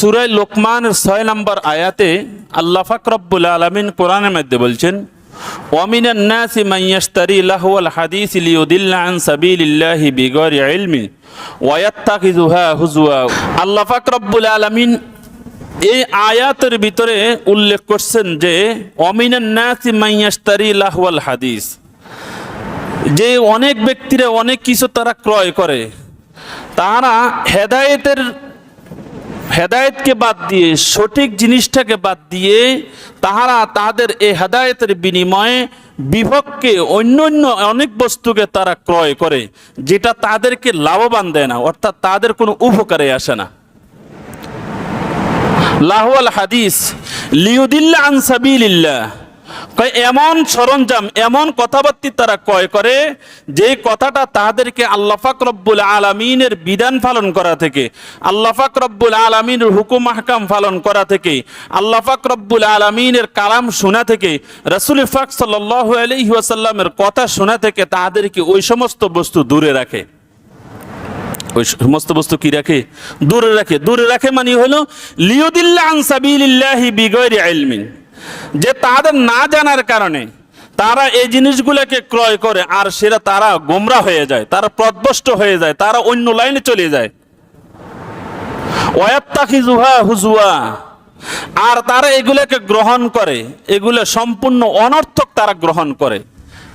সুরাই লোকমানের ছয় নম্বর আয়াতে আল্লাহ ফাকরব্বুল আলমিন কোরআনের মধ্যে বলছেন ومن الناس من يشتري لهو الحديث ليضل عن سبيل الله بغير علم ويتخذها هزوا আল্লাহ পাক রব্বুল আলামিন এই আয়াতের ভিতরে উল্লেখ করছেন যে অমিনান নাসি মাইয়াস্তারি লাহওয়াল হাদিস যে অনেক ব্যক্তিরা অনেক কিছু তারা ক্রয় করে তারা হেদায়েতের হেদায়েতকে বাদ দিয়ে, সঠিক জিনিসটাকে বাদ দিয়ে তাহারা তাদের এই হেদায়েতের বিনিময়ে বিভককে অন্য অন্য অনেক বস্তুকে তারা ক্রয় করে, যেটা তাদেরকে লাভবান দেয় না, অর্থাৎ তাদের কোনো উপকারে আসে না। লাহওয়াল হাদিস, লিউদিল্লা আনসাবিল্লা এমন সরঞ্জাম, এমন কথাবার্তি তারা ক্রয় করে যে কথাটা তাদেরকে আল্লাফাক রব্বুল আলমিনের বিধান পালন করা থেকে আল্লাফাক রব্বুল আলমিনের হুকুম হাকাম পালন করা থেকে আল্লাফাক রব্বুল আলমিনের কালাম শোনা থেকে, রসুল ফাক আলহিহাসাল্লামের কথা শোনা থেকে তাদেরকে ওই সমস্ত বস্তু দূরে রাখে। ওই সমস্ত বস্তু কি রাখে? দূরে রাখে। দূরে রাখে মানে হলো লিউদিল্লা আনসাবিল্লাহি বিগৈরি ইলমিন। যে তাদের না জানার কারণে তারা এই জিনিসগুলোকে ক্রয় করে, আর সেটা তারা গোমরা হয়ে যায়, তারা প্রদবষ্ট হয়ে যায়, তারা অন্য লাইনে চলে যায়। হুজুয়া। আর তারা এগুলোকে গ্রহণ করে, এগুলো সম্পূর্ণ অনর্থক তারা গ্রহণ করে।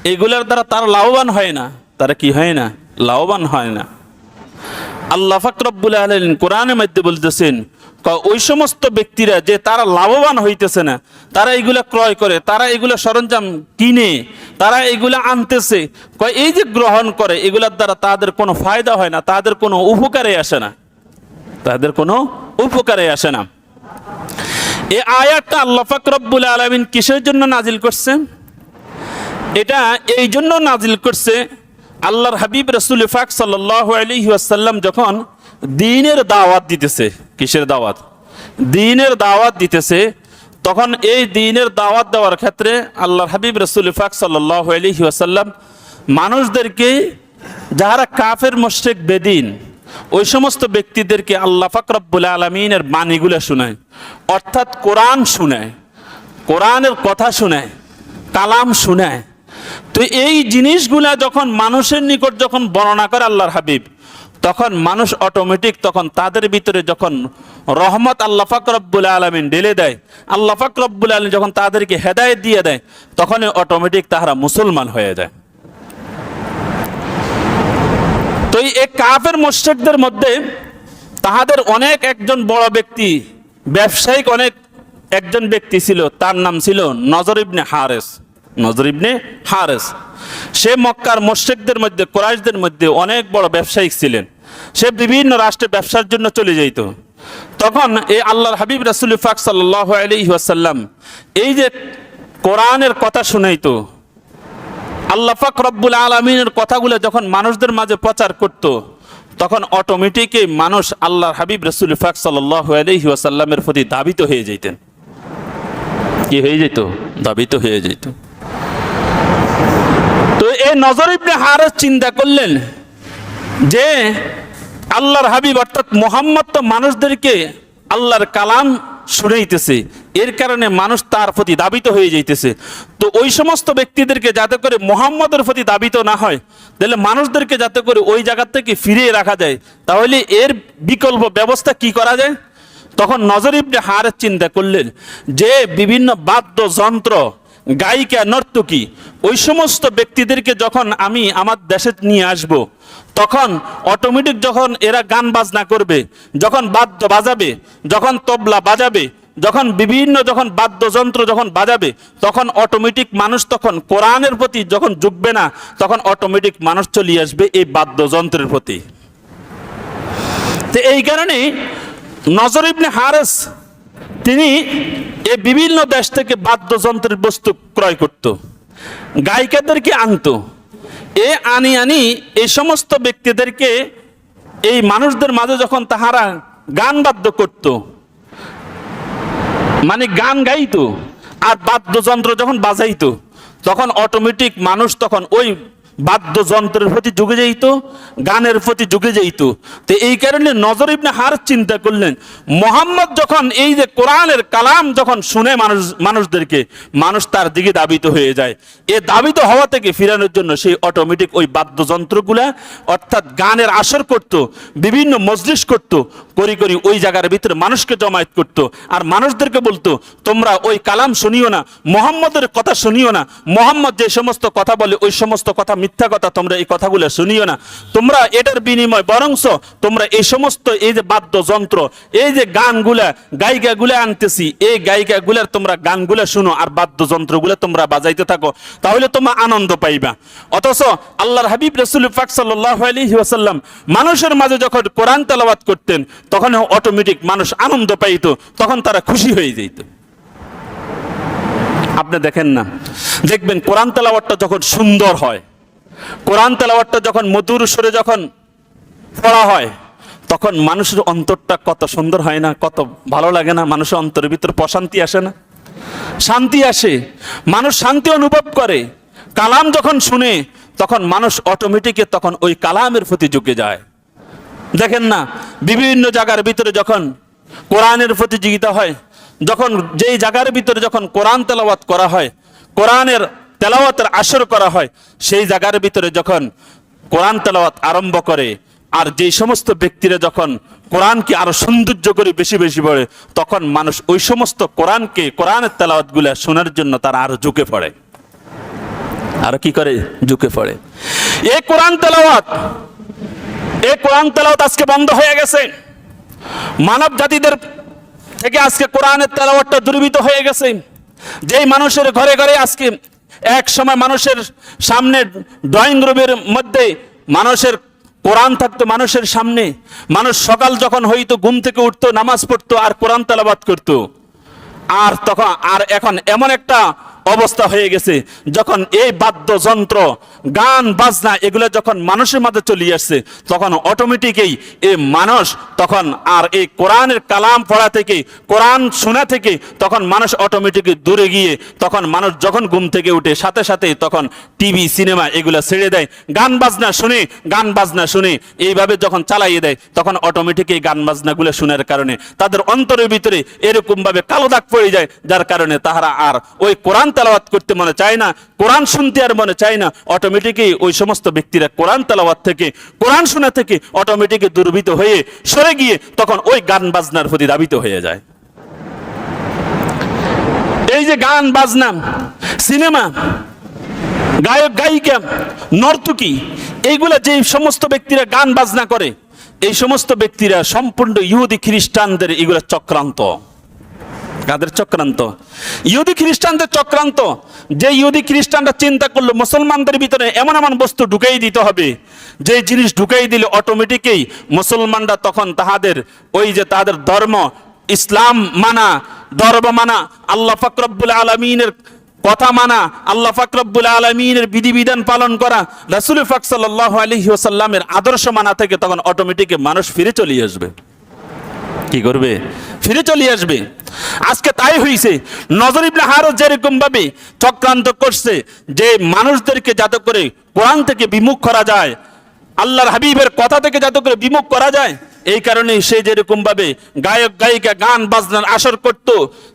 এগুলোর দ্বারা তারা লাভবান হয় না। তারা কি হয় না? লাভবান হয় না। আল্লাহ ফাকরবুল আলমিন কোরআনের মধ্যে বলতেছেন ওই সমস্ত ব্যক্তিরা যে তারা লাভবান হইতেছে না, তারা এগুলা ক্রয় করে, তারা এগুলা সরঞ্জাম কিনে, তারা এগুলা আনতেছে, কয়, এই যে গ্রহণ করে, এগুলার দ্বারা তাদের কোনো ফায়দা হয় না, তাদের কোনো উপকারে আসে না। তাদের কোনো উপকারে আসে না। এই আয়াতটা আল্লাহ ফাকরবুল আলমিন কিসের জন্য নাজিল করছে? এটা এই জন্য নাজিল করছে আল্লাহর হাবিব রসুল ফাক সাল্লাহ আলহি আসাল্লাম যখন দিনের দাওয়াত দিতেছে, কিসের দাওয়াত? দিনের দাওয়াত দিতেছে, তখন এই দিনের দাওয়াত দেওয়ার ক্ষেত্রে আল্লাহর হাবিব রসুল ফাক সাল্লাহ আলহি আসাল্লাম মানুষদেরকে যারা কাফের মোশেক বেদিন, ওই সমস্ত ব্যক্তিদেরকে আল্লাহ ফাকরবুল আলমিনের বাণীগুলো শোনায়, অর্থাৎ কোরআন শোনায়, কোরআনের কথা শোনায়, কালাম শোনায় তো এই জিনিসগুলা যখন মানুষের নিকট যখন বর্ণনা করে আল্লাহর হাবিব, তখন মানুষ অটোমেটিক তখন তাদের ভিতরে যখন রহমত আল্লাহ ফাকরবুল আলমিন ঢেলে দেয়, আল্লাহ ফাকরবুল আলম যখন তাদেরকে হেদায়ত দিয়ে দেয়, তখনই অটোমেটিক তাহারা মুসলমান হয়ে যায়। তো এই কাফের মোশেকদের মধ্যে তাহাদের অনেক একজন বড় ব্যক্তি, ব্যবসায়িক অনেক একজন ব্যক্তি ছিল, তার নাম ছিল নজর ইবনে হারেস। নজর ইবনে হারেস। সে মক্কার মোশেকদের মধ্যে, কোরাইশদের মধ্যে অনেক বড় ব্যবসায়িক ছিলেন। সে বিভিন্ন রাষ্ট্রে ব্যবসার জন্য চলে যেত তখন এই আল্লাহর হাবিব রাসুল ফাক সাল্লাহ আলহিহাসাল্লাম এই যে কোরআনের কথা শুনাইতো, আল্লাহ পাক রব্বুল আলমিনের কথাগুলো যখন মানুষদের মাঝে প্রচার করত, তখন অটোমেটিকই মানুষ আল্লাহর হাবিব রসুল ফাক সাল্লাহ আলহি ওয়াসাল্লামের প্রতি দাবিত হয়ে যেতেন কি হয়ে যেত দাবিত হয়ে যেত নজর ইবনে হারেস চিন্তা করলেন যে আল্লাহর হাবিব অর্থাৎ মোহাম্মদ তো মানুষদেরকে আল্লাহর কালাম শুনেইতেছে। এর কারণে মানুষ তার প্রতি দাবিত হয়ে যাইতেছে। তো ওই সমস্ত ব্যক্তিদেরকে যাতে করে মোহাম্মদের প্রতি দাবিত না হয়, তাহলে মানুষদেরকে যাতে করে ওই জায়গা থেকে ফিরিয়ে রাখা যায়, তাহলে এর বিকল্প ব্যবস্থা কি করা যায়? তখন নজর ইবনে হারের চিন্তা করলেন যে বিভিন্ন বাদ্যযন্ত্র গায়িকা নর্তকী, ওই সমস্ত ব্যক্তিদেরকে যখন আমি আমার দেশে নিয়ে আসব। তখন অটোমেটিক যখন এরা গান বাজনা করবে, যখন বাদ্য বাজাবে, যখন তবলা বাজাবে, যখন বিভিন্ন যখন বাদ্যযন্ত্র যখন বাজাবে, তখন অটোমেটিক মানুষ তখন কোরআনের প্রতি যখন ঝুঁকবে না, তখন অটোমেটিক মানুষ চলে আসবে এই বাদ্যযন্ত্রের প্রতি তো এই কারণে নজর ইবনে হারেস তিনি এ বিভিন্ন দেশ থেকে বাদ্যযন্ত্রের বস্তু ক্রয় করত। গায়িকাদেরকে আনতো। এ আনি আনি এই সমস্ত ব্যক্তিদেরকে এই মানুষদের মাঝে যখন তাহারা গান বাদ্য করত মানে গান গাইতো আর বাদ্যযন্ত্র যখন বাজাইতো, তখন অটোমেটিক মানুষ তখন ওই বাদ্যযন্ত্রের প্রতি যুগে যাইত, গানের প্রতি যুগে যাইত। তো এই কারণে নজর ইবনে হার চিন্তা করলেন, মোহাম্মদ যখন এই যে কোরআনের কালাম যখন শুনে মানুষ, মানুষদেরকে, মানুষ তার দিকে দাবিত হয়ে যায়। এ দাবিত হওয়া থেকে ফিরানোর জন্য সেই অটোমেটিক ওই বাদ্যযন্ত্রগুলা, অর্থাৎ গানের আসর করত, বিভিন্ন মজলিস করত, করি করি ওই জায়গার ভিতরে মানুষকে জমায়েত করত। আর মানুষদেরকে বলতো, তোমরা ওই কালাম শুনিও না, মোহাম্মদের কথা শুনিও না, মোহাম্মদ যে সমস্ত কথা বলে, ওই সমস্ত কথা মিথ্যা কথা তোমরা এই কথাগুলো শুনিও না। তোমরা এটার বিনিময় বরংস তোমরা এই সমস্ত এই যে বাদ্যযন্ত্র, এই যে গানগুলা, গায়িকাগুলা আনতেছি, এই গায়িকাগুলার তোমরা গানগুলা শুনো আর বাদ্যযন্ত্রগুলো তোমরা বাজাইতে থাকো, তাহলে তোমরা আনন্দ পাইবা। অথচ আল্লাহর হাবিব রসুল পাক সাল্লাহ আলাইহি ওয়াসাল্লাম মানুষের মাঝে যখন কোরআন তেলাওয়াত করতেন, তখন অটোমেটিক মানুষ আনন্দ পাইতো, তখন তারা খুশি হয়ে যেত আপনি দেখেন না, দেখবেন কোরআন তেলাওয়াতটা যখন সুন্দর হয় কোরআন তেলাওয়াতটা যখন মধুর সুরে যখন পড়া হয়, তখন মানুষের অন্তরটা কত সুন্দর হয় না, কত ভালো লাগে না, মানুষের অন্তরের ভিতর প্রশান্তি আসে না। শান্তি আসে, মানুষ শান্তি অনুভব করে। কালাম যখন শুনে, তখন মানুষ অটোমেটিকে তখন ওই কালামের প্রতি ঝুঁকে যায়। দেখেন না, বিভিন্ন জায়গার ভিতরে যখন কোরআনের প্রতিযোগিতা হয়, যখন যেই জায়গার ভিতরে যখন কোরআন তেলাওয়াত করা হয়, কোরআনের তেলাওয়াতের আসর করা হয়, সেই জায়গার ভিতরে যখন কোরআন তেলাওয়াত আরম্ভ করে, আর যেই সমস্ত ব্যক্তিরা যখন কোরআনকে আরও সৌন্দর্য করে বেশি বেশি পড়ে, তখন মানুষ ওই সমস্ত কোরআনকে, কোরআনের তেলাওয়াতগুলো শোনার জন্য তারা আরও ঝুঁকে পড়ে। আর কি করে? ঝুঁকে পড়ে। এই কোরআন তেলাওয়াত এই কোরআন তেলাওয়াত আজকে বন্ধ হয়ে গেছে। মানব জাতিদের থেকে আজকে কোরআনের তেলাওয়াতটা দুর্বৃত হয়ে গেছে। যেই মানুষের ঘরে ঘরে আজকে এক সময় মানুষের সামনে ড্রয়িং রুমের মধ্যে মানুষের কোরআন থাকতো মানুষের সামনে। মানুষ সকাল যখন হইতো, ঘুম থেকে উঠতো, নামাজ পড়তো আর কোরআন তালাবাদ করতো। আর তখন, আর এখন এমন একটা অবস্থা হয়ে গেছে। যখন এই বাদ্যযন্ত্র, গান, বাজনা, এগুলো যখন মানুষের মাঝে চলে আসছে, তখন অটোমেটিকই এই মানুষ তখন আর এই কোরআনের কালাম পড়া থেকে, কোরআন শোনা থেকে তখন মানুষ অটোমেটিকই দূরে গিয়ে, তখন মানুষ যখন ঘুম থেকে উঠে, সাথে সাথে তখন টিভি সিনেমা এগুলো ছেড়ে দেয়। গান, বাজনা শুনে, গান, বাজনা শুনে এইভাবে যখন চালাইয়ে দেয়, তখন অটোমেটিক এই গান, বাজনাগুলো শোনার কারণে তাদের অন্তরের ভিতরে এরকমভাবে কালো দাগ পড়ে যায়, যার কারণে তাহারা আর ওই কোরআন তেলাওয়াত করতে মনে চায় না, কোরআন শুনতে আর মনে চায় না অটোমেটিকই ওই সমস্ত ব্যক্তিরা কোরআন তেলাওয়াত থেকে, কোরআন শোনা থেকে অটোমেটিকই দুর্বৃত হয়ে সরে গিয়ে তখন ওই গান বাজনার প্রতি দাবিত হয়ে যায়। এই যে গান, বাজনা, সিনেমা, গায়ক, গায়িকা, নর্তকী, এইগুলা যে সমস্ত ব্যক্তিরা গান, বাজনা করে, এই সমস্ত ব্যক্তিরা সম্পূর্ণ ইহুদি খ্রিস্টানদের এগুলা চক্রান্ত। কাদের চক্রান্ত? ইহুদি খ্রিস্টানদের চক্রান্ত। যে ইহুদি খ্রিস্টানরা চিন্তা করল, মুসলমানদের ভিতরে এমন এমন বস্তু ঢুকাই দিতে হবে। যে জিনিস ঢুকাই দিলে অটোমেটিকই মুসলমানরা তখন তাহাদের ওই যে তাদের ধর্ম, ইসলাম মানা, ধর্ম মানা, আল্লাহ ফকরবুল আলমিনের কথা মানা, আল্লাহ ফাকরবুল আলমিনের বিধিবিধান পালন করা, রাসুল ফাক সাল্লাহ আলহি আদর্শ মানা থেকে তখন অটোমেটিক মানুষ ফিরে চলে আসবে। কি করবে? ফিরে চলে আসবে। আজকে তাই হইছে, নজর ইবনে হারও যেরকম ভাবে চক্রান্ত করছে, যে মানুষদেরকে যাতে করে কোরআন থেকে বিমুখ করা যায়, আল্লাহর হাবিবের কথা থেকে যাতে করে বিমুখ করা যায় এই কারণে সে যেরকম ভাবে গায়ক, গায়িকা গান বাজনার আসর করত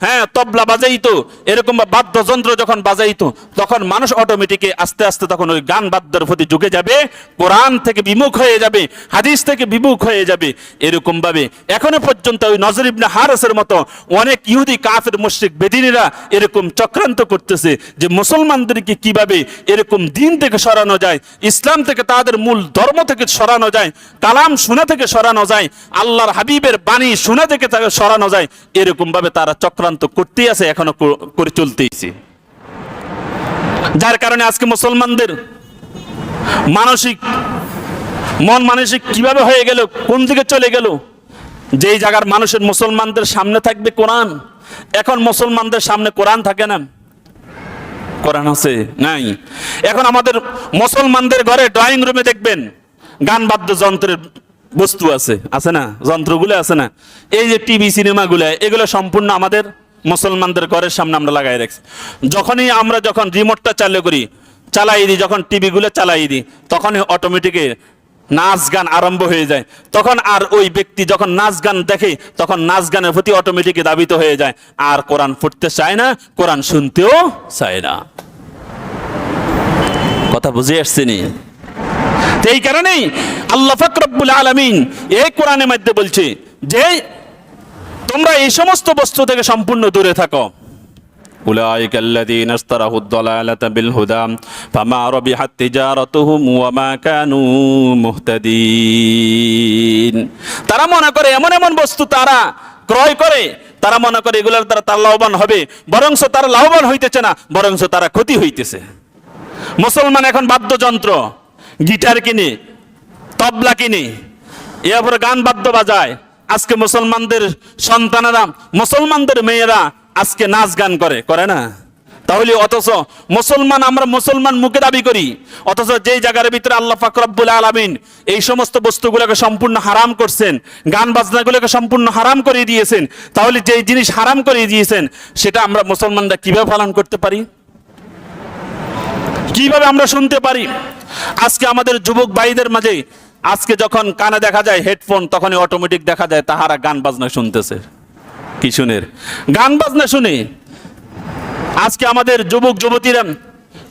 হ্যাঁ তবলা বাজাইতো এরকম বাদ্যযন্ত্র যখন বাজাইতো, তখন মানুষ অটোমেটিকে আস্তে আস্তে তখন ওই গান বাদ্যর প্রতি ঝুঁকে যাবে, কোরআন থেকে বিমুখ হয়ে যাবে, হাদিস থেকে বিমুখ হয়ে যাবে এরকম ভাবে এখনও পর্যন্ত ওই নজর ইবনে হারসের মতো অনেক ইহুদি কাফের, মুশরিক, বেদিনীরা এরকম চক্রান্ত করতেছে যে মুসলমানদেরকে কীভাবে এরকম দিন থেকে সরানো যায়, ইসলাম থেকে তাদের মূল ধর্ম থেকে সরানো যায়, কালাম শোনা থেকে সরানো যায় আল্লাহর হাবিবের বাণী শোনা থেকে তাকে সরানো যায় এরকম ভাবে তারা চক্রান্ত করতেই আছে, এখনও করে চলতেইছে। যার কারণে আজকে মুসলমানদের মানসিক, মন মানসিক কীভাবে হয়ে গেল, কোন দিকে চলে গেল, যেই জায়গার মানুষের মুসলমানদের সামনে থাকবে কোরআন, এখন মুসলমানদের সামনে কোরআন থাকে না। কোরআন আছে? নাই। এখন আমাদের মুসলমানদের ঘরে ড্রয়িং রুমে দেখবেন, গান বাদ্যযন্ত্রের বস্তু আছে আছে না? যন্ত্রগুলো আছে না? এই যে টিভি, সিনেমাগুলো, এগুলো সম্পূর্ণ আমাদের মুসলমানদের ঘরের সামনে আমরা লাগাই রাখছি। যখনই আমরা যখন রিমোটটা চালু করি, চালাই দিই, যখন টিভিগুলো চালাই দিই, তখনই অটোমেটিকে নাচ গান আরম্ভ হয়ে যায়। তখন আর ওই ব্যক্তি যখন নাচ গান দেখে, তখন নাচ গানের প্রতি অটোমেটিক দাবিত হয়ে যায়। আর কোরআন পড়তে চায় না, কোরআন শুনতেও চায় না। কথা বুঝে আসছেনি? তো এই কারণেই আল্লাহ ফাকরবুল আলমিন এই কোরআনের মধ্যে বলছে যে তোমরা এই সমস্ত বস্তু থেকে সম্পূর্ণ দূরে থাকো أولئك الذين اشتروا الضلالة بالهدى فما ربحت تجارتهم وما كانوا مهتدين তারা মনে করে এমন এমন বস্তু তারা ক্রয় করে তারা মনে করে এগুলোর দ্বারা তারা লাভবান হবে বরংস তারা লাভবান হইতেছে না বরংস তারা ক্ষতি হইতেছে মুসলমান এখন বাদ্যযন্ত্র গিটার কিনে, তবলা কিনে এরপরে গান বাদ্য বাজায়। আজকে মুসলমানদের সন্তানেরা, মুসলমানদের মেয়েরা আজকে নাচ গান করে করে না? তাহলে অথচ মুসলমান, আমরা মুসলমান মুখে দাবি করি, অথচ যেই জায়গার ভিতরে আল্লাহ ফাকরাবুল আলমিন এই সমস্ত বস্তুগুলোকে সম্পূর্ণ হারাম করছেন, গান বাজনাগুলোকে সম্পূর্ণ হারাম করে দিয়েছেন, তাহলে যেই জিনিস হারাম করে দিয়েছেন, সেটা আমরা মুসলমানরা কীভাবে পালন করতে পারি? কীভাবে আমরা শুনতে পারি? আজকে আমাদের যুবক ভাইদের মাঝে, আজকে যখন কানে দেখা যায় হেডফোন তখনই অটোমেটিক দেখা যায়, তাহারা গান বাজনা শুনতেছে। কি শুনের গান বাজনা শুনে। আজকে আমাদের যুবক যুবতীরা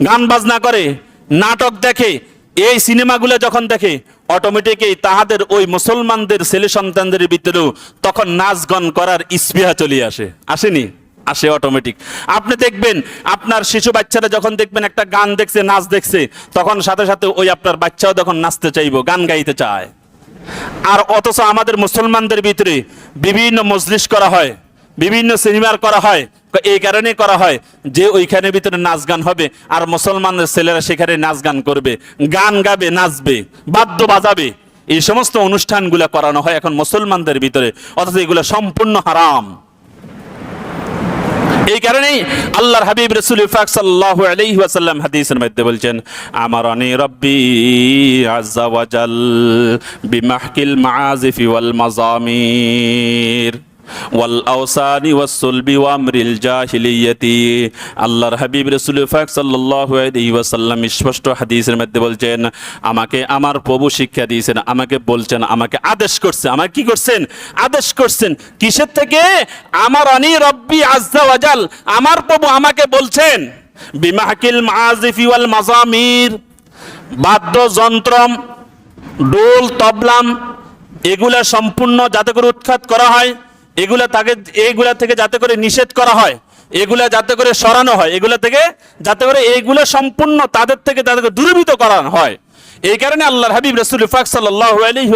গান বাজনা করে, নাটক দেখে, এই সিনেমাগুলো যখন দেখে অটোমেটিকই তাহাদের ওই মুসলমানদের ছেলে সন্তানদের ভিতরেও তখন নাচ গান করার স্পৃহা চলে আসে। আসেনি? আসে অটোমেটিক আপনি দেখবেন, আপনার শিশু বাচ্চারা যখন দেখবেন একটা গান দেখছে, নাচ দেখছে, তখন সাথে সাথে ওই আপনার বাচ্চাও তখন নাচতে চাইব, গান গাইতে চায়। আর অথচ আমাদের মুসলমানদের ভিতরে বিভিন্ন মজলিস করা হয়, বিভিন্ন সিনেমার করা হয়, এই কারণে করা হয় যে ওইখানে ভিতরে নাচ গান হবে আর মুসলমানদের ছেলেরা সেখানে নাচ গান করবে, গান গাবে, নাচবে, বাদ্য বাজাবে। এই সমস্ত অনুষ্ঠানগুলো করানো হয় এখন মুসলমানদের ভিতরে, অথচ এগুলো সম্পূর্ণ হারাম। এই কারণেই আল্লাহর হাবিব রসুল ইফাক সাল্লাল্লাহু আলাইহি ওয়াসাল্লাম হাদিসের মধ্যে বলছেন, আমারানি রব্বি আজ্জা ওয়াজাল বিমাহকিল মাআজিফি ওয়াল মাজামির ওয়াল আওসানি ওয়াস সুলবি ওয়া আল্লাহর হাবিব রাসূল পাক সাল্লাল্লাহু আলাইহি ওয়াসাল্লাম স্পষ্ট হাদিসের মধ্যে বলছেন, আমাকে আমার প্রভু শিক্ষা দিয়েছেন, আমাকে বলছেন, আমাকে আদেশ করছে আমাকে কি করছেন? আদেশ করছেন। কিসের থেকে? আমার অনি রব্বি আজ্জা ওয়াজাল আমার প্রভু আমাকে বলছেন, বিমাহকিল মাআজিফি ওয়াল মাজামির বাদ্যযন্ত্রম, ডোল, তবলাম, এগুলা সম্পূর্ণ যাতে করে উৎখাত করা হয়। এগুলা তাকে, এইগুলা থেকে যাতে করে নিষেধ করা হয়, এগুলা যাতে করে সরানো হয়, এগুলা থেকে যাতে করে এইগুলা সম্পূর্ণ তাদের থেকে তাদেরকে দূরীভূত করানো হয়। এই কারণে আল্লাহর হাবিব রসুল ফাক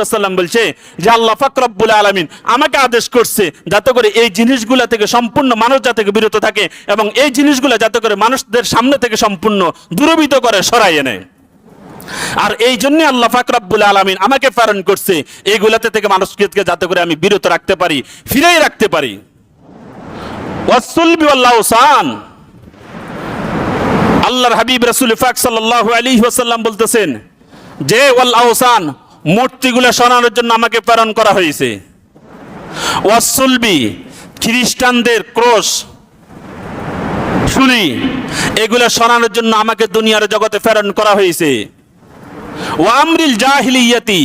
আসাল্লাম বলছে যে, আল্লাহ ফাক আলমিন আমাকে আদেশ করছে যাতে করে এই জিনিসগুলা থেকে সম্পূর্ণ মানুষ যাতে বিরত থাকে এবং এই জিনিসগুলা যাতে করে মানুষদের সামনে থেকে সম্পূর্ণ দূরীভূত করে সরাইয়ে নেয়। আর এই জন্য আল্লাহ ফাকরাবুল আলমিন আমাকে প্রেরণ করছে এইগুলাতে থেকে মানুষকে যাতে করে আমি বিরত রাখতে পারি, ফিরেই রাখতে পারি। ওয়াসুলবি আল্লাহর হাবিব রাসূল ফাক সাল্লাল্লাহু আলাইহি ওয়াসাল্লাম বলতেছেন যে, ওয়াল আওসান, মূর্তিগুলো সরানোর জন্য আমাকে প্রেরণ করা হয়েছে। ওয়াসুলবি খ্রিস্টানদের ক্রোশ শুনি এগুলো সরানোর জন্য আমাকে দুনিয়ার জগতে প্রেরণ করা হয়েছে। ওয়ামরিল জাহিলিয়াতি,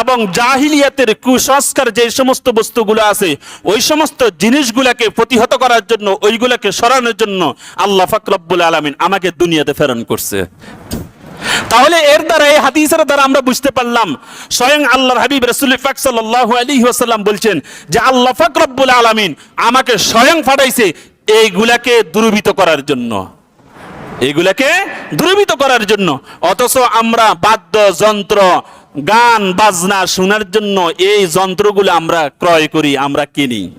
এবং জাহিলিয়াতের কুসংস্কার যে সমস্ত বস্তুগুলো আছে, ওই সমস্ত জিনিসগুলোকে প্রতিহত করার জন্য, ওইগুলোকে সরানোর জন্য আল্লাহ ফাকরব্বুল আলমিন আমাকে দুনিয়াতে প্রেরণ করছে। তাহলে এর দ্বারা, এই হাদিসের দ্বারা আমরা বুঝতে পারলাম, স্বয়ং আল্লাহর হাবিব রসুল ফাক সাল্লাল্লাহু আলাইহি ওয়াসাল্লাম বলছেন যে আল্লাহ ফাক রব্বুল আলামিন আমাকে স্বয়ং ফাটাইছে এইগুলাকে দুর্বৃত করার জন্য। এগুলাকে দূরীভূত করার জন্য। অথচ আমরা বাদ্য যন্ত্র গান, বাজনা শোনার জন্য এই যন্ত্রগুলো আমরা ক্রয় করি, আমরা কিনি।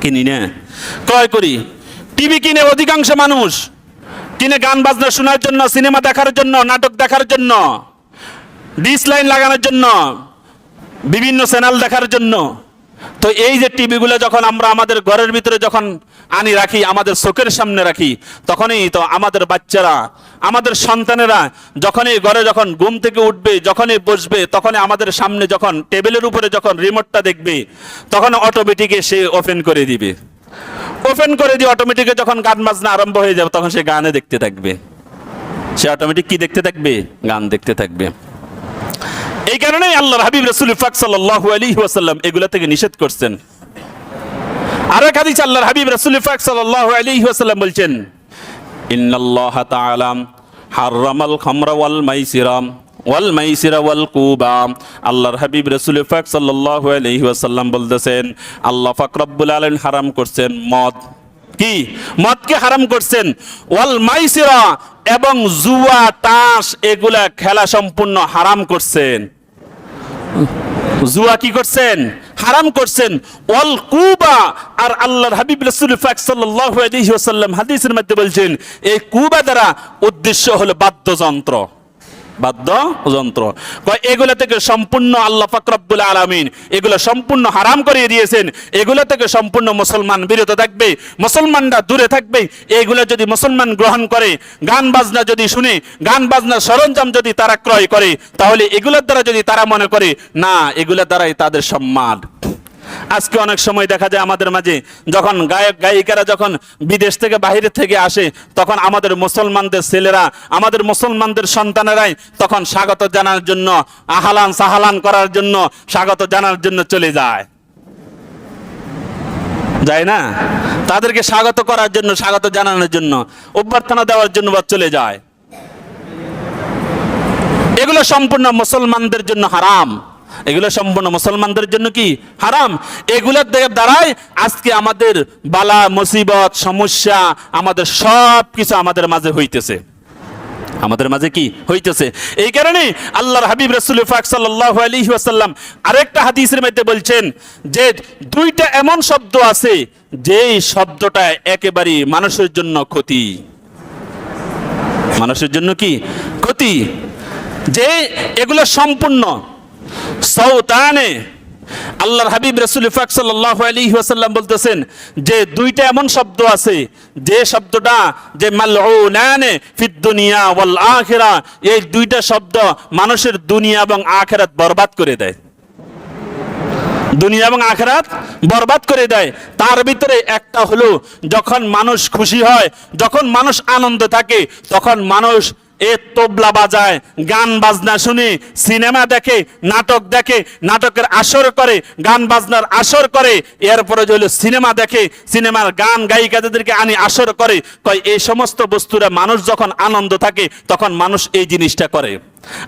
কিনি না? ক্রয় করি। টিভি কিনে অধিকাংশ মানুষ। কিনে গান, বাজনা শোনার জন্য, সিনেমা দেখার জন্য, নাটক দেখার জন্য ডিস লাইন লাগানোর জন্য, বিভিন্ন চ্যানেল দেখার জন্য। তো এই যে টিভিগুলো যখন আমরা আমাদের ঘরের ভিতরে যখন আনি রাখি, আমাদের চোখের সামনে রাখি, তখনই তো আমাদের বাচ্চারা, আমাদের সন্তানেরা যখনই ঘরে যখন ঘুম থেকে উঠবে, যখনই বসবে, তখনই আমাদের সামনে যখন টেবিলের উপরে যখন রিমোটটা দেখবে, তখন অটোমেটিকে সে ওপেন করে দিবে। ওপেন করে দিয়ে অটোমেটিকে যখন গান বাজনা আরম্ভ হয়ে যাবে, তখন সে গানে দেখতে থাকবে। সে অটোমেটিক কি দেখতে থাকবে? গান দেখতে থাকবে। এই কারণেই আল্লাহর হাবিব রসুল ফাক সাল্লাল্লাহু আলাইহি ওয়াসাল্লাম এগুলা থেকে নিষেধ করছেন। আর এক হাদিস আল্লাহর হাবিব রসুল ফাক সাল্লাল্লাহু আলাইহি ওয়াসাল্লাম বলছেন, ইন্নাল্লাহ খামরা ওয়াল মাইসিরা ওয়াল কুবা। আল্লাহর হাবিব রসুল ফাক আলাইহি ওয়াসাল্লাম বলতেছেন, আল্লাহ রব্বুল আলামিন হারাম করছেন মদ। কি? মদকে হারাম করছেন? ওয়াল মাইসিরা এবং জুয়া, তাস, এগুলা খেলা সম্পূর্ণ হারাম করছেন। জুয়া কি করছেন? হারাম করছেন। অল কুবা। আর আল্লাহর হাবিব রাসূল পাক সাল্লাল্লাহু আলাইহি ওয়াসাল্লাম হাদিসের মধ্যে বলছেন, এই কুবা দ্বারা উদ্দেশ্য হলো বাদ্যযন্ত্র। বাদ্যযন্ত্র। এগুলা থেকে সম্পূর্ণ আল্লাহ পাক রব্বুল আলামিন এগুলো সম্পূর্ণ হারাম করিয়ে দিয়েছেন। এগুলো থেকে সম্পূর্ণ মুসলমান বিরত থাকবে, মুসলমানরা দূরে থাকবে। এগুলো যদি মুসলমান গ্রহণ করে, গান বাজনা যদি শুনে, গান বাজনা সরঞ্জাম যদি তারা ক্রয় করে, তাহলে এগুলোর দ্বারা যদি তারা মনে করে, না, এগুলোর দ্বারাই তাদের সম্মান। আজকে অনেক সময় দেখা যায় আমাদের মাঝে যখন গায়ক, গায়িকারা যখন বিদেশ থেকে বাহিরে থেকে আসে, তখন আমাদের মুসলমানদের ছেলেরা, আমাদের মুসলমানদের সন্তানেরাই তখন স্বাগত জানার জন্য, আহালান সাহালান করার জন্য স্বাগত জানার জন্য চলে যায়। যায় না? তাদেরকে স্বাগত করার জন্য, স্বাগত জানানোর জন্য, অভ্যর্থনা দেওয়ার জন্য বা চলে যায়। এগুলো সম্পূর্ণ মুসলমানদের জন্য হারাম। এগুলো সম্পূর্ণ মুসলমানদের জন্য কি হারাম? এগুলোর দে- দ্বারাই আজকে আমাদের বালা, মুসিবত, সমস্যা, আমাদের সব কিছু আমাদের মাঝে হইতেছে। আমাদের মাঝে কি হইতেছে? এই কারণে আল্লাহর হাবিব রাসূল পাক সাল্লাল্লাহু আলাইহি ওয়াসাল্লাম আরেকটা হাদিসের মধ্যে বলছেন যে দুইটা এমন শব্দ আছে যেই শব্দটা একেবারে মানুষের জন্য ক্ষতি। মানুষের জন্য কি? ক্ষতি। যে এগুলো সম্পূর্ণ সৌতানে আল্লাহর হাবিব রসুল ফাক সাল্লাল্লাহু আলাইহি ওয়াসাল্লাম বলতেছেন, যে দুইটা এমন শব্দ আছে, যে শব্দটা, যে ওয়াল এই দুইটা শব্দ মানুষের দুনিয়া এবং আখিরাত বরবাদ করে দেয়। দুনিয়া এবং আখরাত বরবাদ করে দেয়। তার ভিতরে একটা হলো, যখন মানুষ খুশি হয়, যখন মানুষ আনন্দ থাকে, তখন মানুষ এ তবলা বাজায়, গান বাজনা শুনে, সিনেমা দেখে, নাটক দেখে, নাটকের আসর করে, গান বাজনার আসর করে, এরপরে যে হলো সিনেমা দেখে, সিনেমার গান গায়িকাদেরকে আনি আসর করে, কয় এই সমস্ত বস্তুরা মানুষ যখন আনন্দ থাকে, তখন মানুষ এই জিনিসটা করে।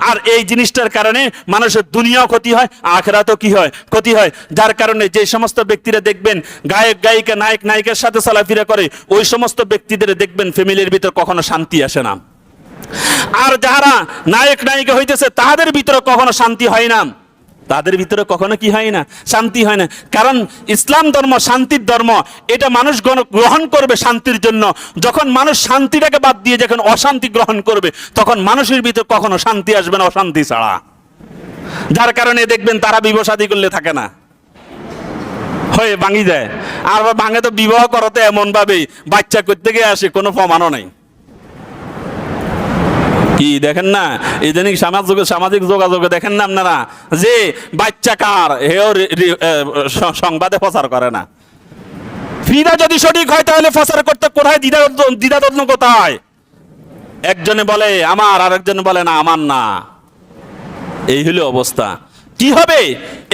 আর এই জিনিসটার কারণে মানুষের দুনিয়াও ক্ষতি হয়, আখরাতও কি হয়? ক্ষতি হয়। যার কারণে যে সমস্ত ব্যক্তিরা দেখবেন, গায়ক, গায়িকা, নায়ক, নায়িকার সাথে চলাফেরা করে, ওই সমস্ত ব্যক্তিদের দেখবেন ফ্যামিলির ভিতর কখনো শান্তি আসে না। আর যারা নায়ক নায়িকা হইতেছে তাদের ভিতরে কখনো শান্তি হয় না। তাদের ভিতরে কখনো কি হয় না? শান্তি হয় না। কারণ ইসলাম ধর্ম শান্তির ধর্ম। এটা মানুষ গ্রহণ করবে শান্তির জন্য। যখন মানুষ শান্তিটাকে বাদ দিয়ে যখন অশান্তি গ্রহণ করবে, তখন মানুষের ভিতরে কখনো শান্তি আসবে না, অশান্তি ছাড়া। যার কারণে দেখবেন তারা বিবাহ শাদী করলে থাকে না। হয়ে ভাঙি যায়। আর ভাঙে তো বিবাহ করতে এমন ভাবে বাচ্চা করতে গিয়ে আসে, কোনো প্রমাণও নাই। কি দেখেন না? ইদানিং সামাজিক সামাজিক যোগাযোগে দেখেন না আপনারা? যে বাচ্চা কার? হেও সংবাদে প্রচার করে না। ফিদা যদি সঠিক হয় তাহলে প্রচার করতে কোথায় দ্বিধা দ্বিধাদ্বন্দ্ব কোথায়? একজনে বলে, আমার আর একজনে বলে, না, আমার না। এই হলো অবস্থা। কি হবে?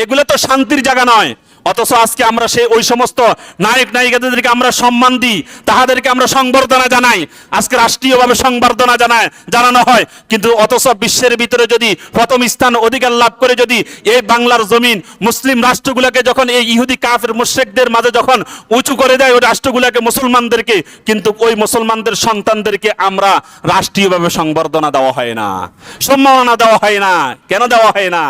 এগুলো তো শান্তির জায়গা নয়। অথচ আজকে আমরা সে ওই সমস্ত নায়ক নায়িকাদেরকে আমরা সম্মান দিই, তাহাদেরকে আমরা সংবর্ধনা জানাই, আজকে রাষ্ট্রীয়ভাবে সংবর্ধনা জানায়, জানানো হয়। কিন্তু অথচ বিশ্বের ভিতরে যদি প্রথম স্থান অধিকার লাভ করে যদি এই বাংলার জমিন মুসলিম রাষ্ট্রগুলোকে যখন এই ইহুদি কাফের মুশ্রিকদের মাঝে যখন উঁচু করে দেয়, ওই রাষ্ট্রগুলোকে মুসলমানদেরকে, কিন্তু ওই মুসলমানদের সন্তানদেরকে আমরা রাষ্ট্রীয়ভাবে সংবর্ধনা দেওয়া হয় না, সম্মাননা দেওয়া হয় না। কেন দেওয়া হয় না?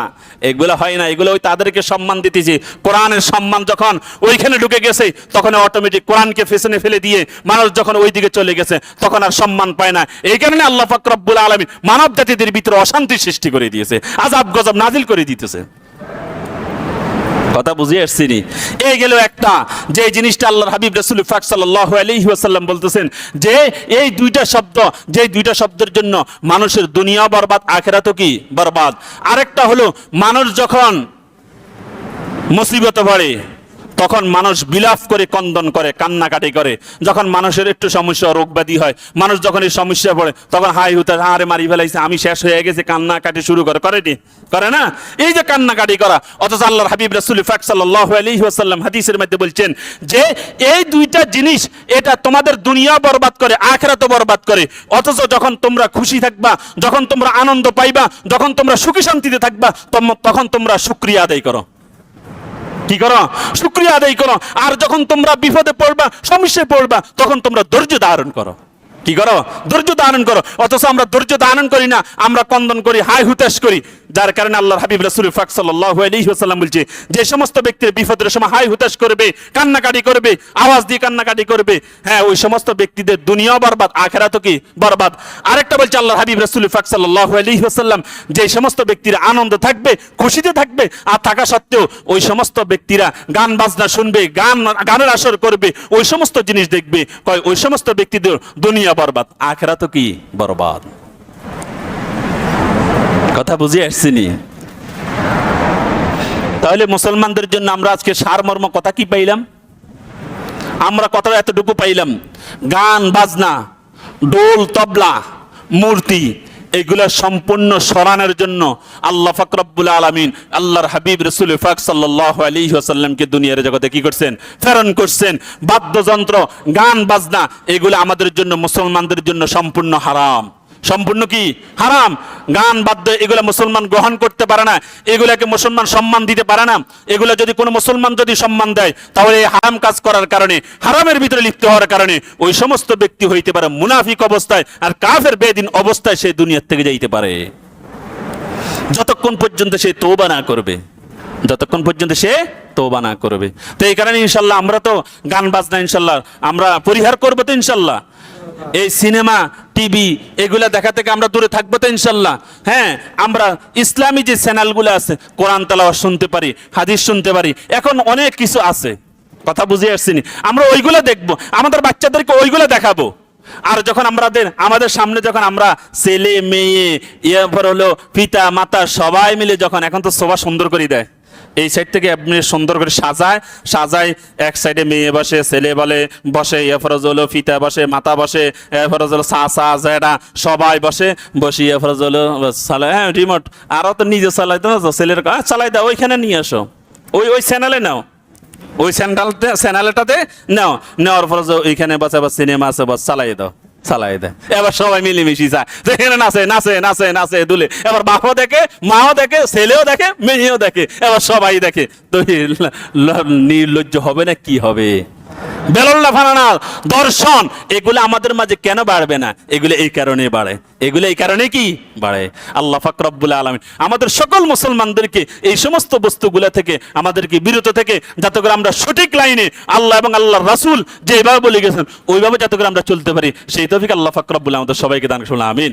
এগুলো হয় না, এগুলো ওই তাদেরকে সম্মান দিতেছি। কোরআনের সম্মান যখন ওইখানে ঢুকে গেছে, তখন অটোমেটিক কোরআনকে ফেসনে ফেলে দিয়ে মানুষ যখন ওই দিকে চলে গেছে, তখন আর সম্মান পায় না। এই কারণে আল্লাহ ফাকরাবুল আলমী মানব জাতিদের ভিতরে অশান্তি সৃষ্টি করে দিয়েছে আজাব গজব নাজিল করে দিতেছে। কথা বুঝিয়ে আসছিনি এই গেল একটা, যে জিনিসটা আল্লাহর হাবিব রসুল ফাক সাল্লাহ আলহি আসাল্লাম বলতেছেন, যে এই দুইটা শব্দ, যে দুইটা শব্দের জন্য মানুষের দুনিয়া বরবাদ, আখেরাতও কি বরবাদ? আরেকটা হলো, মানুষ যখন মুসিবতে পড়ে, তখন মানুষ বিলাপ করে কন্দন করে, কান্নাকাটি করে। যখন মানুষের একটু সমস্যা, রোগ ব্যাধি হয়, মানুষ যখন এই সমস্যা পড়ে, তখন হাই হুতা আরে মারি ফেলাইছে, আমি শেষ হয়ে গেছে, কান্নাকাটি শুরু করে। করেনি করে না? এই যে কান্নাকাটি করা, অথচ আল্লাহর হাবিব রাসূল ফাক সাল্লাল্লাহু আলাইহি ওয়াসাল্লাম হাদিসের মধ্যে বলছেন যে, এই দুইটা জিনিস, এটা তোমাদের দুনিয়া বরবাদ করে, আখিরাতও বরবাদ করে। অথচ যখন তোমরা খুশি থাকবা, যখন তোমরা আনন্দ পাইবা, যখন তোমরা সুখী শান্তিতে থাকবা তখন তোমরা শুকরিয়া আদায় করো। কি করো? শুক্রিয়া আদায় করো। আর যখন তোমরা বিপদে পড়বা, সমস্যায় পড়বা, তখন তোমরা ধৈর্য ধারণ করো। কি করো? ধৈর্য ধারণ করো। অথচ আমরা ধৈর্য ধারণ করি না, আমরা কন্দন করি হাই হুতাশ করি। যার কারণে আল্লাহর হাবিব রাসূল ফাক ওয়াসাল্লাম বলছে, যে সমস্ত ব্যক্তির বিপদের সময় হাই হুতাশ করবে, কান্নাকাটি করবে, আওয়াজ দিয়ে কান্নাকাটি করবে হ্যাঁ ওই সমস্ত ব্যক্তিদের দুনিয়াও বরবাদ আখেরা তো কি বরবাদ? আরেকটা বলছে আল্লাহর হাবিব রাসূল ফাক সাল্লাল্লাহু আলাইহি ওয়াসাল্লাম, যে সমস্ত ব্যক্তিরা আনন্দ থাকবে, খুশিতে থাকবে, আর থাকা সত্ত্বেও ওই সমস্ত ব্যক্তিরা গান বাজনা শুনবে, গান, গানের আসর করবে, ওই সমস্ত জিনিস দেখবে, কয়, ওই সমস্ত ব্যক্তিদের দুনিয়া বরবাদ আখেরা তো কি বরবাদ? কথা বুঝে আসছিনি। তাহলে মুসলমানদের জন্য আমরা আজকে সারমর্ম কথা কি পাইলাম? আমরা কথাটা এতটুকু পাইলাম, গান, বাজনা ডোল তবলা, মূর্তি, এগুলা সম্পূর্ণ সরানোর জন্য আল্লাহ ফাকরাবুল আলমিন আল্লাহর হাবিব রসুল ফাক সাল্লাহ আলী আসাল্লামকে দুনিয়ার জগতে কি করছেন? প্রেরণ করছেন। বাদ্যযন্ত্র, গান, বাজনা, এগুলো আমাদের জন্য, মুসলমানদের জন্য সম্পূর্ণ হারাম। সম্পূর্ণ কি? হারাম। গান বাদ্য এগুলা মুসলমান গ্রহণ করতে পারে না। এগুলাকে মুসলমান সম্মান দিতে পারে না। এগুলা যদি কোনো মুসলমান যদি সম্মান দেয়, তাহলে এই হারাম কাজ করার কারণে, হারামের ভিতরে লিপ্ত হওয়ার কারণে ওই সমস্ত ব্যক্তি হইতে পারে মুনাফিক অবস্থায় আর কাফের বেদিন অবস্থায় সে দুনিয়ার থেকে যাইতে পারে। যতক্ষণ পর্যন্ত সে তৌবা না করবে, যতক্ষণ পর্যন্ত সে তৌবা না করবে। তো এই কারণে ইনশাল্লাহ আমরা তো গান বাজনা ইনশাল্লাহ, আমরা পরিহার করব তো ইনশাল্লাহ। এই সিনেমা, টিভি, এগুলা দেখা থেকে আমরা দূরে থাকব তো ইনশাল্লাহ। হ্যাঁ আমরা ইসলামী যে চ্যানেলগুলো আছে, কোরআন তালাওয়াত শুনতে পারি, হাদিস শুনতে পারি, এখন অনেক কিছু আছে। কথা বুঝে আসছিনি আমরা ওইগুলো দেখব, আমাদের বাচ্চাদেরকে ওইগুলো দেখাবো। আর যখন আমাদের আমাদের সামনে যখন আমরা ছেলে, মেয়ে এরপর হলো পিতা, মাতা সবাই মিলে যখন, এখন তো সবাই সুন্দর করে দেয়। এই সাইড থেকে আপনি সুন্দর করে সাজায় সাজায় এক সাইডে মেয়ে বসে, ছেলে বলে, বসে এরপরে হলো ফিতা বসে, মাথা বসে এরপরে হলো সা সা, জেডা, সবাই বসে, বসি এরপরে হলো চালায় হ্যাঁ রিমোট আরও তো নিজে চালাইতে না ছেলের চালাই দাও, ওইখানে নিয়ে আসো। ওই ওই চ্যানেলে নাও। ওই চ্যানেলটা চ্যানেলটাতে নাও। নেওয়ার পরে ওইখানে বাচ্চা বা সিনেমা আছে, বাস, চালাই দাও। চালাই দেয় এবার সবাই মিলেমিশি যায়। যেখানে নাচে নাচে নাচে নাচে, দুলে। এবার বাপও দেখে, মাও দেখে, ছেলেও দেখে, মেয়েও দেখে। এবার সবাই দেখে তো নির্লজ্জ হবে না কি হবে? বেলল্লা ফানানা দর্শন। এগুলো আমাদের মাঝে কেন বাড়বে না? এগুলো এই কারণে বাড়ে। এগুলো এই কারণে কি? বাড়ে। আল্লাহ ফাকরাবুল আলমিন আমাদের সকল মুসলমানদেরকে এই সমস্ত বস্তুগুলা থেকে আমাদেরকে বিরত থেকে যাতে করে আমরা সঠিক লাইনে আল্লাহ এবং আল্লাহ রাসূল যেভাবে বলে গেছেন, ওইভাবে যাতে করে আমরা চলতে পারি। সেই তফিক আল্লাহ ফাকরাবুল আমাদের সবাইকে দান করুন। আমিন।